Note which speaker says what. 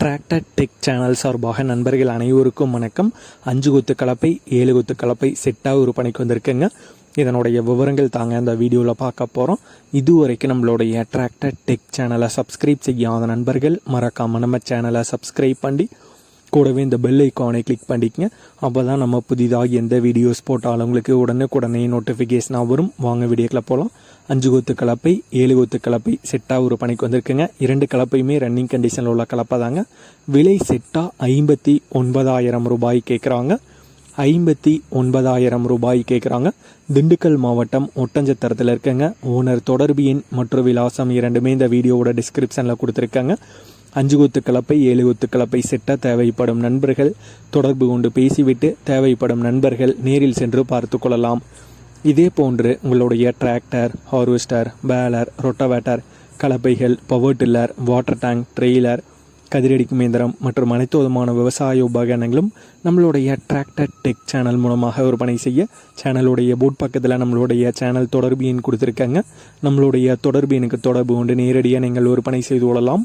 Speaker 1: Tractor tech channel சார்பாக நண்பர்கள் அனைவருக்கும் வணக்கம். அஞ்சு கொத்து கலப்பை ஏழு கொத்து கலப்பை செட்டாக ஒரு பணிக்கு வந்திருக்குங்க. இதனுடைய விவரங்கள் தாங்க இந்த வீடியோவில் பார்க்க போகிறோம் இதுவரைக்கும் நம்மளுடைய டிராக்டர் டெக் சேனலை சப்ஸ்கிரைப் செய்யாத நண்பர்கள் மறக்காமல் நம்ம சேனலை சப்ஸ்கிரைப் பண்ணி கூடவே இந்த பெல் ஐக்கானை கிளிக் பண்ணிக்கங்க. அப்போ தான் நம்ம புதிதாக எந்த வீடியோஸ் போட்டாலும் உங்களுக்கு உடனுக்குடனே நோட்டிஃபிகேஷனாக வரும். வாங்க வீடியோக்கில் போகலாம் அஞ்சு கொத்து கலப்பை ஏழு கொத்து கலப்பை செட்டாக ஒரு பணிக்கு வந்திருக்குங்க. இரண்டு கலப்பையுமே ரன்னிங் கண்டிஷனில் உள்ள கலப்பை தாங்க. விலை செட்டாக ஐம்பத்தி ஒன்பதாயிரம் ரூபாய் கேட்குறாங்க ஐம்பத்தி ஒன்பதாயிரம் ரூபாய் கேட்குறாங்க திண்டுக்கல் மாவட்டம் ஒட்டஞ்சத்திரத்தில் இருக்கங்க. ஓனர் தொடர்பு எண் மற்றும் விலாசம் இரண்டுமே இந்த வீடியோவோட டிஸ்கிரிப்ஷனில் கொடுத்துருக்காங்க. அஞ்சு கொத்து கலப்பை ஏழு கொத்து கலப்பை செட்டாக தேவைப்படும் நண்பர்கள். தொடர்பு கொண்டு பேசிவிட்டு தேவைப்படும் நண்பர்கள் நேரில் சென்று பார்த்து கொள்ளலாம். இதே போன்று உங்களுடைய tractor harvester baler rotavator கலப்பைகள் power tiller water tank trailer கதிரடிக்கும் இயந்திரம் மற்றும் அனைத்து விதமான விவசாய உபகரணங்களும் நம்மளுடைய டிராக்டர் டெக் சேனல் மூலமாக விற்பனை செய்ய சேனலுடைய போட் பக்கத்தில் நம்மளுடைய சேனல் தொடர்பு எண் கொடுத்துருக்காங்க. நம்மளுடைய தொடர்பு எனக்கு தொடர்பு கொண்டு நேரடியாக நீங்கள் விற்பனை செய்து கொள்ளலாம்.